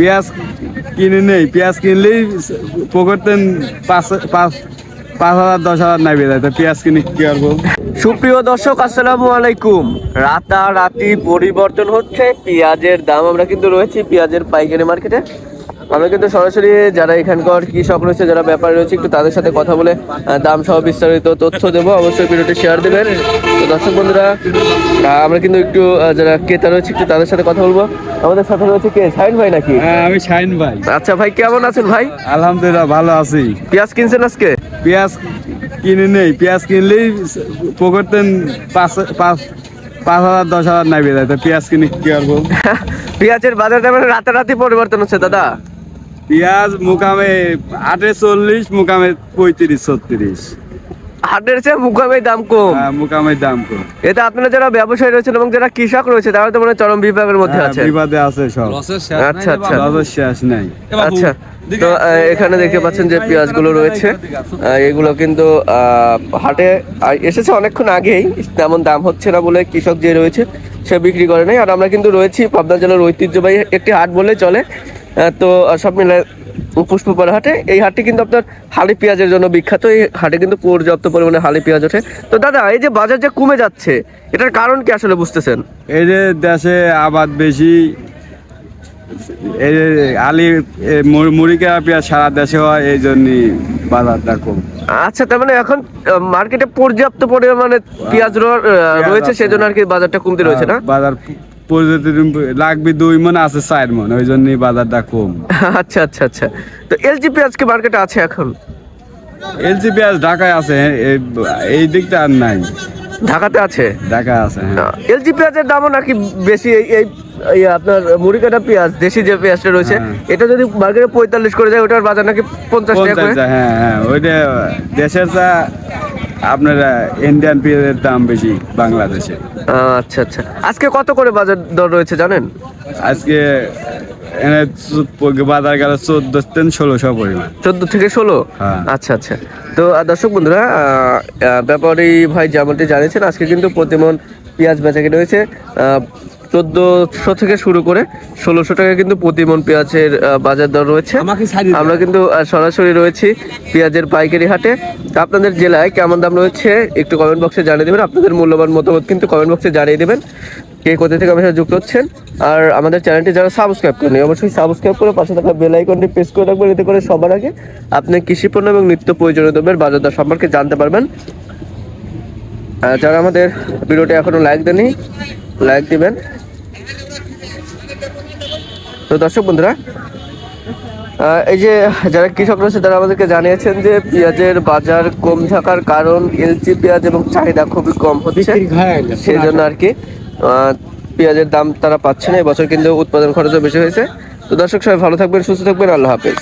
পেঁয়াজ কিনে নেই, পেঁয়াজ কিনলেই পকেটেন পাঁচ পাঁচ পাঁচ হাজার, দশ হাজার নাইবে যায় তো পেঁয়াজ কিনে কি করব সুপ্রিয় দর্শক, আসসালামু আলাইকুম। রাতারাতি পরিবর্তন হচ্ছে, পেঁয়াজের দাম, আমরা কিন্তু রয়েছি পেঁয়াজের পাইকারি মার্কেটে। আমরা কিন্তু সরাসরি যারা এখানকার কৃষক রয়েছে যারা ব্যাপারী রয়েছে একটু তাদের সাথে কথা বলে দাম সহ বিস্তারিত তথ্য দেবো। অবশ্যই ভিডিওটি শেয়ার দেবেন। তো দর্শক বন্ধুরা আমরা কিন্তু একটু যারা ক্রেতা রয়েছে একটু তাদের সাথে কথা বলব। আমাদের সাথে রয়েছে কে? সাইন ভাই নাকি? হ্যাঁ আমি শাইন ভাই। আচ্ছা ভাই কেমন আছেন ভাই? আলহামদুলিল্লাহ ভালো আছি। পেঁয়াজ কিনছেন আজকে? পেঁয়াজ কিনে নেই। পেঁয়াজ কিনলেই পকেটেন পাঁচ পাঁচ পাঁচ হাজার দশ হাজার নাইবে যায়। তো পেঁয়াজ কিনে কি করব পেঁয়াজের বাজার দামের রাতারাতি পরিবর্তন হচ্ছে দাদা। পেঁয়াজ মুকামে আটে চল্লিশ মুকামে পঁয়ত্রিশ ছত্রিশ। হাটের চেয়ে মুখামে দাম কম? হ্যাঁ, মুকামের দাম কম। এটা আপনারা যারা ব্যবসায়ী রয়েছেন এবং যারা কৃষক রয়েছে তারা তো মানে চরম বিভাগের মধ্যে হ্যাঁ, আছে বিবাদে আছে সব। আচ্ছা আচ্ছা। লসের শেষ নাই। আচ্ছা তো এখানে দেখতে পাচ্ছেন যে পেঁয়াজগুলো রয়েছে। এগুলো কিন্তু হাটে এসেছে অনেকক্ষণ আগেই। তেমন দাম হচ্ছে না বলে কৃষক যে রয়েছে সে বিক্রি করে নাই। আর আমরা কিন্তু রয়েছি পাবনা জেলার ঐতিহ্যবাহী একটি হাট বললে চলে। তো সব মিলে পুষ্পপাড়া হাটে। এই হাটটি কিন্তু আপনার হালি পেঁয়াজের জন্য বিখ্যাত। এই হাটে কিন্তু পর্যাপ্ত পরিমাণে হালি পেঁয়াজ ওঠে। তো দাদা এই যে বাজার যে কমে যাচ্ছে এটার কারণ কি আসলে বুঝতেছেন? এই যে দেশে আবাদ বেশি এই যে আলি মুড়িকা পেঁয়াজ সারা দেশে হয় এই জন্যই বাজারটা কম। আচ্ছা তার মানে এখন মার্কেটে পর্যাপ্ত পরিমাণে পেঁয়াজ রয়েছে। সেজন্য আর কি বাজারটা কমতে রয়েছে না? বাজার প্রতিদিন লাগবে দুই মন আছে চার মন ওই জন্যই বাজারটা কম। আচ্ছা আচ্ছা আচ্ছা। তো এলজি পেঁয়াজ কি মার্কেটে আছে এখন? এলসি পেঁয়াজ ঢাকায় আছে এই- দিকটা আর নাই। ঢাকাতে আছে? ঢাকায় আছে হ্যাঁ। এলজি পেঁয়াজের দামও নাকি বেশি এই এই আপনার মুড়িকাটা পেঁয়াজ দেশি যে পেঁয়াজটা রয়েছে হ্যাঁ। এটা যদি মার্কেটে পঁয়তাল্লিশ করে যায় ওটার বাজার নাকি পঞ্চাশ টাকা হ্যাঁ হ্যাঁ ওইটা দেশের চা আপনার ইন্ডিয়ান পেঁয়াজের দাম বেশি বাংলাদেশে। আচ্ছা আচ্ছা। আজকে কত করে বাজার দর রয়েছে জানেন? আজকে বাজার গেল চোদ্দ তিন ষোলোশো পরিমাণ। চোদ্দ থেকে ষোলো? হ্যাঁ। আচ্ছা আচ্ছা। তো দর্শক বন্ধুরা ব্যাপারী ভাই যেমনটি জানিয়েছেন আজকে কিন্তু প্রতিমন পেঁয়াজ বেচা কিনে হয়েছে। চোদ্দশো থেকে শুরু করে ষোলোশো টাকা কিন্তু প্রতিমন পেঁয়াজের বাজার দর রয়েছে। আমরা কিন্তু সরাসরি রয়েছি পেঁয়াজের পাইকারি হাটে। আপনাদের জেলায় কেমন দাম রয়েছে একটু কমেন্ট বক্সে জানিয়ে দেবেন। আপনাদের মূল্যবান মতামত কিন্তু কমেন্ট বক্সে জানিয়ে দেবেন কে কোথা থেকে আমাদের সাথে যুক্ত হচ্ছেন। আর আমাদের চ্যানেলটি যারা সাবস্ক্রাইব করেন অবশ্যই সাবস্ক্রাইব করে পাশে থাকা বেল আইকনটি প্রেস করে রাখবেন। এতে করে সবার আগে আপনি কৃষি পণ্য এবং নিত্য প্রয়োজনীয় দ্রব্যের বাজার দর সম্পর্কে জানতে পারবেন। যারা আমাদের ভিডিওটি এখনও লাইক দেননি লাইক দিবেন। তো দর্শক বন্ধুরা এই যে যারা কৃষক রয়েছে তারা আমাদেরকে জানিয়েছেন যে পেঁয়াজের বাজার কম থাকার কারণ এলচি পেঁয়াজ এবং চাহিদা খুবই কম হচ্ছে। সেই জন্য আর কি পেঁয়াজের দাম তারা পাচ্ছে না এবছর কিন্তু উৎপাদন খরচও বেশি হয়েছে। তো দর্শক সবাই ভালো থাকবেন সুস্থ থাকবেন আল্লাহ হাফেজ।